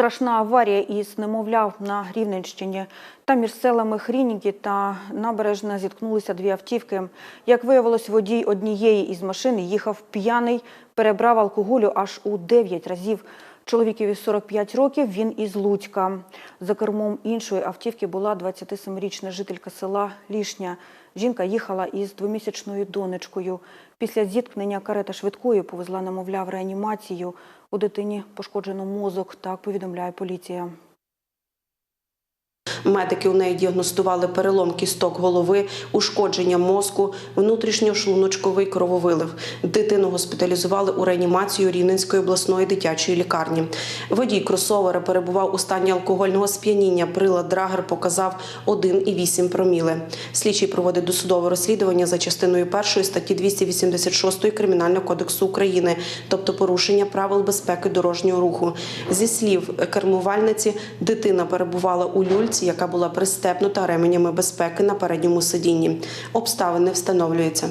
Страшна аварія із немовляв на Рівненщині. Там між селами Хрініки та Набережна зіткнулися дві автівки. Як виявилось, водій однієї із машин їхав п'яний, перебрав алкоголю аж у 9 разів. Чоловікові 45 років, він із Луцька. За кермом іншої автівки була 27-річна жителька села Лішня. Жінка їхала із двомісячною донечкою. Після зіткнення карета швидкої повезла немовля реанімацію. У дитині пошкоджено мозок, так повідомляє поліція. Медики у неї діагностували перелом кісток голови, ушкодження мозку, внутрішньошлуночковий крововилив. Дитину госпіталізували у реанімацію Рівненської обласної дитячої лікарні. Водій кросовера перебував у стані алкогольного сп'яніння. Прилад Драгер показав 1,8 проміли. Слідчий проводить досудове розслідування за частиною першої статті 286 Кримінального кодексу України, тобто порушення правил безпеки дорожнього руху. Зі слів кермувальниці, дитина перебувала у люльці, яка була пристепнута ременями безпеки на передньому сидінні. Обставини встановлюються.